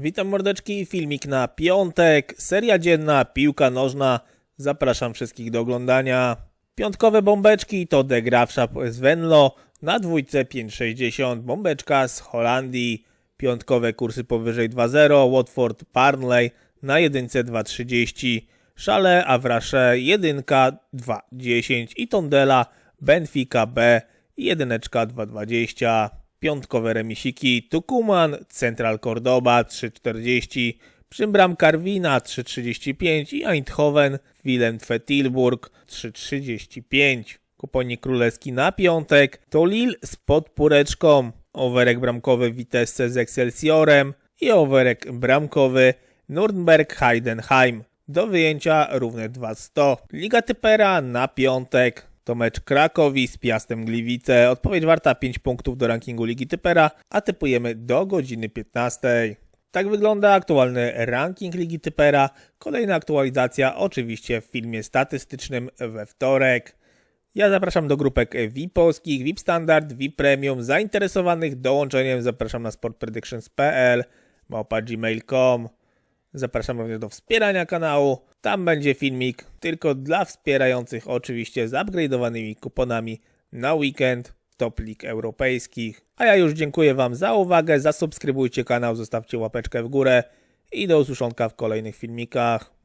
Witam mordeczki, filmik na piątek, seria dzienna, piłka nożna. Zapraszam wszystkich do oglądania. Piątkowe bombeczki to De z Venlo, na dwójce 5,60 bombeczka z Holandii. Piątkowe kursy powyżej 2,0 Watford Barnley na jedynce 2,30 Szale Avrasze jedynka 2,10 i Tondela Benfica B jedyneczka 2,20 Piątkowe remisiki Tucuman, Central Cordoba 3,40 Przymbram Karwina 3,35 i Eindhoven Willem Tilburg 3,35 Kuponik królewski na piątek to Lille z podpóreczką Overek bramkowy Vitesse z Excelsiorem i overek bramkowy Nürnberg Heidenheim. Do wyjęcia równe 200. Liga Typera na piątek. To mecz Krakowi z Piastem Gliwice. Odpowiedź warta 5 punktów do rankingu Ligi Typera, a typujemy do godziny 15. Tak wygląda aktualny ranking Ligi Typera. Kolejna aktualizacja oczywiście w filmie statystycznym we wtorek. Ja zapraszam do grupek VIP polskich, VIP Standard, VIP Premium. Zainteresowanych dołączeniem zapraszam na sportpredictions.pl, małpa gmail.com. Zapraszam również do wspierania kanału. Tam będzie filmik tylko dla wspierających, oczywiście z upgrade'owanymi kuponami na weekend top lig europejskich. A ja już dziękuję Wam za uwagę. Zasubskrybujcie kanał, zostawcie łapeczkę w górę i do usłyszonka w kolejnych filmikach.